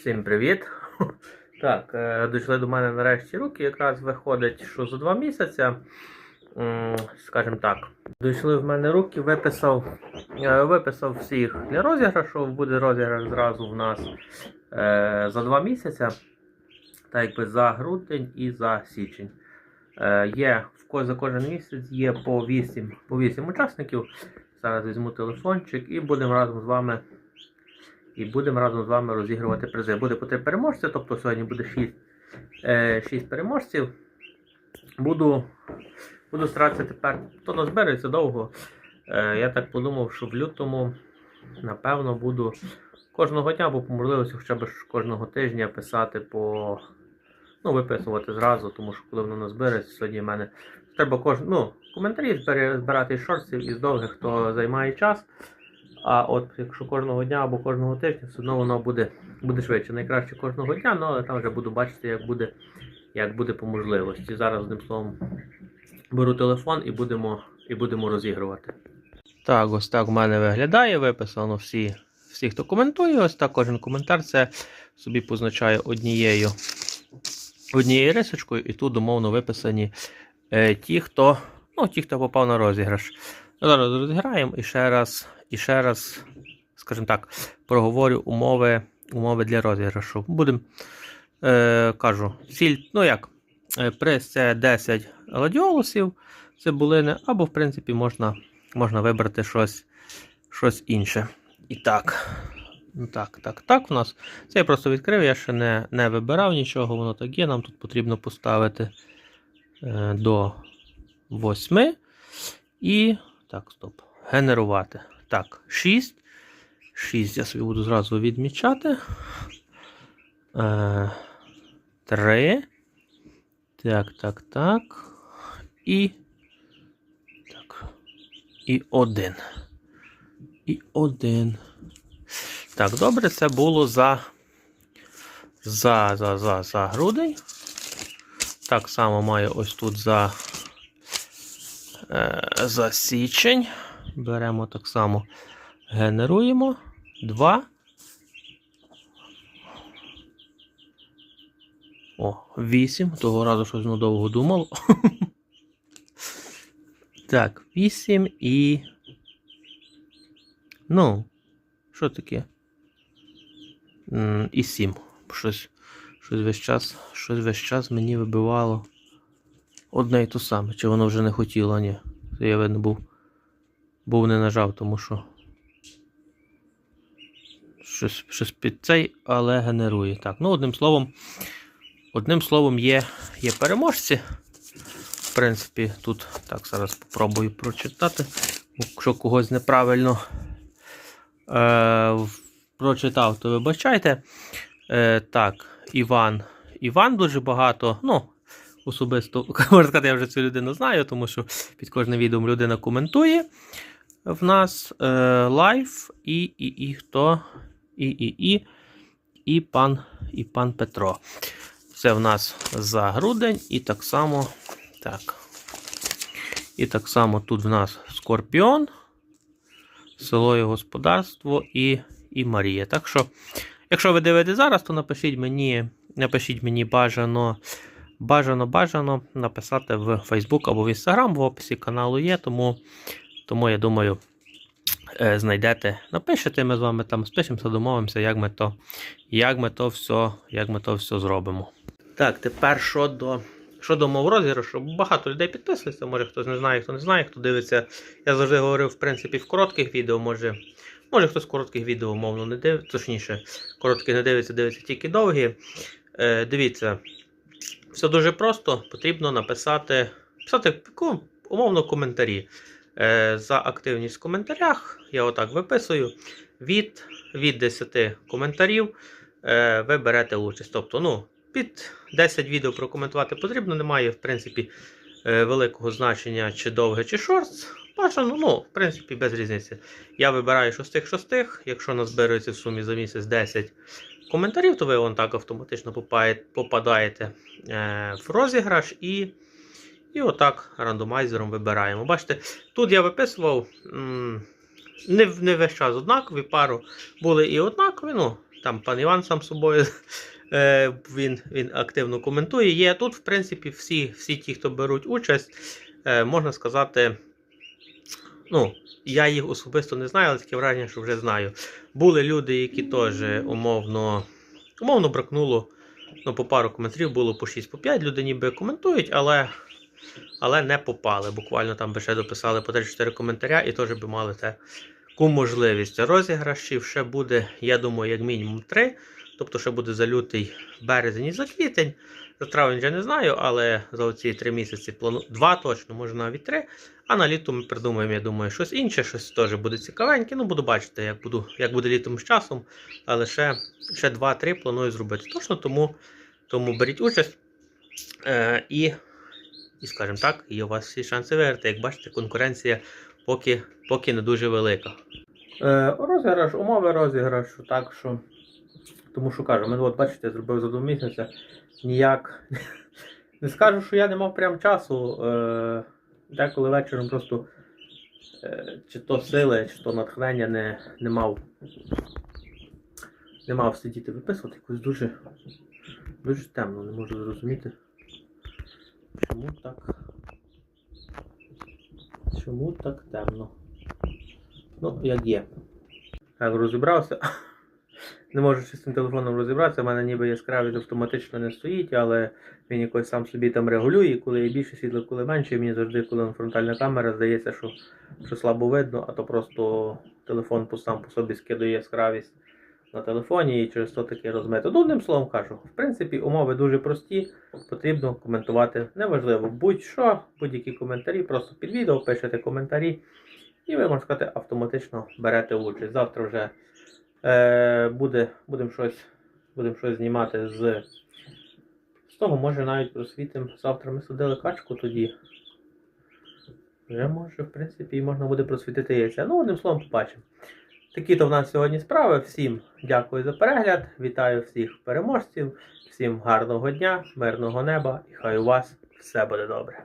Всім привіт! Так, е, дійшли до мене нарешті руки. Якраз виходить, що за два місяці, скажімо так, дійшли в мене руки, виписав, е, виписав всіх для розіграшу. Буде розіграш зразу в нас е, за два місяці, так якби за грудень і за січень. Є за кожен місяць є по 8, по 8 учасників. Зараз візьму телефончик і будемо разом з вами і будемо разом з вами розігрувати призи. Буде по три переможця, тобто сьогодні буде 6, е, 6 переможців. Буду, буду старатися тепер, то назбирається довго. Е, я так подумав, що в лютому, напевно, буду кожного дня, або по можливості хоча б кожного тижня писати по. Ну, виписувати зразу, тому що коли воно назбереться, сьогодні в мене треба кожен, ну, коментарі збирати із шорців, із довгих, хто займає час. А от якщо кожного дня або кожного тижня, все одно воно буде, буде швидше. Найкраще кожного дня, ну, але там вже буду бачити, як буде, як буде по можливості. Зараз, одним словом, беру телефон і будемо, і будемо розігрувати. Так, ось так в мене виглядає. Виписано всі, всі, хто коментує. Ось так кожен коментар це собі позначає однією, однією рисочкою, і тут умовно виписані е, ті, хто, ну, ті, хто попав на розіграш. Зараз розіграємо і ще раз, і ще раз, скажімо так, проговорю умови, умови для розіграшу. Будемо, е, кажу, ціль, ну як, е, приз це 10 гладіолусів цибулини, або, в принципі, можна, можна вибрати щось, щось інше. І так. Ну, Так, так, так, у нас. Це я просто відкрив, я ще не, не вибирав нічого, воно так є. Нам тут потрібно поставити е, до 8. І. Так, стоп. Генерувати. Так, 6. 6 я собі буду зразу відмічати. Е, 3. Так, так, так. І. Так. І 1. І 1. Так, добре, це було за. За, за, за, за грудень. Так само маю ось тут за е, за січень. Беремо так само, генеруємо 2. О, 8. Того разу щось довго думало. так, 8 і. Ну, що таке? І 7. Щось, щось весь час, щось весь час мені вибивало одне і то саме. Чи воно вже не хотіло, ні. Це я видно був. Був не нажав, тому що. Щось, щось під цей, але генерує. Так, ну одним словом. Одним словом, є, є переможці. В принципі, тут так, зараз спробую прочитати. Якщо когось неправильно е, прочитав, то вибачайте. Е, так, Іван. Іван дуже багато. Ну, особисто, можна сказати, я вже цю людину знаю, тому що під кожним відео людина коментує в нас е, лайв і, і, і хто? І, і, і, і пан, і пан Петро. Це в нас за грудень, і так само. Так. І так само тут в нас Скорпіон, село і господарство і, і Марія. Так що, якщо ви дивитесь зараз, то напишіть мені, напишіть мені бажано, бажано, бажано написати в Facebook або в Instagram, в описі каналу є, тому, тому я думаю, е, знайдете, напишете, ми з вами там спишемося, домовимося, як ми то, як ми то все, як ми то все зробимо. Так, тепер щодо, щодо мов розіграшу, багато людей підписується, може хтось не знає, хто не знає, хто дивиться. Я завжди говорив, в принципі, в коротких відео, може, може хтось коротких відео, умовно, не дивиться, точніше, короткі не дивиться, дивиться тільки довгі. Е, дивіться, все дуже просто, потрібно написати, писати умовно коментарі. Е, за активність в коментарях я отак виписую. Від, від 10 коментарів е, ви берете участь. Тобто, ну, під 10 відео прокоментувати потрібно, немає, в принципі, е, великого значення, чи довге, чи шортс. Бажано, ну, в принципі, без різниці. Я вибираю шостих шостих. Якщо назбирується в сумі за місяць 10 коментарів, то ви вон так автоматично попадаєте в розіграш і, і отак рандомайзером вибираємо. Бачите, тут я виписував не, не весь час однакові, пару були і однакові. Ну, там пан Іван сам собою. е, Він, він активно коментує. Є тут, в принципі, всі, всі ті, хто беруть участь, е, можна сказати, ну, я їх особисто не знаю, але таке враження, що вже знаю. Були люди, які теж умовно, умовно бракнуло. Ну, по пару коментарів було по 6 по 5 люди ніби коментують, але, але не попали. Буквально там би ще дописали по 3-4 коментаря і теж би мали таку можливість. Розіграшів ще буде, я думаю, як мінімум 3. Тобто ще буде за лютий березень і за квітень. За травень вже не знаю, але за оці 3 місяці плану... 2 точно, може навіть 3. А на літо ми придумаємо, я думаю, щось інше, щось теж буде цікавеньке. Ну, буду бачити, як, буду, як буде літом з часом. Але ще, ще 2-3 планую зробити. Точно тому, тому беріть участь. Е, і, і, скажімо так, є у вас всі шанси виграти. Як бачите, конкуренція поки, поки не дуже велика. Е, розіграш, умови розіграшу, так що. Тому що кажу, мене от бачите, я зробив за два місяці. Ніяк. Не скажу, що я не мав прям часу. Е, деколи вечором просто е, чи то сили, чи то натхнення не, не мав. Не мав сидіти виписувати якось дуже, дуже темно, не можу зрозуміти. Чому так? Чому так темно? Ну, як є. Так, розібрався. Не можу з цим телефоном розібратися, в мене ніби яскравість автоматично не стоїть, але він якось сам собі там регулює, і коли є більше світла, коли менше, мені завжди, коли фронтальна камера, здається, що, що слабо видно, а то просто телефон сам по собі скидує яскравість на телефоні і через то таке розмито. Ну, одним словом кажу, в принципі, умови дуже прості, потрібно коментувати неважливо. Будь-що, будь-які коментарі, просто під відео пишете коментарі, і ви можна сказати, автоматично берете участь. Завтра вже е, буде, будемо щось, будем щось знімати з, з того, може навіть просвітимо. Завтра ми садили качку тоді. Вже може, в принципі, можна буде просвітити яйця. Ну, одним словом, побачимо. Такі то в нас сьогодні справи. Всім дякую за перегляд. Вітаю всіх переможців, всім гарного дня, мирного неба і хай у вас все буде добре.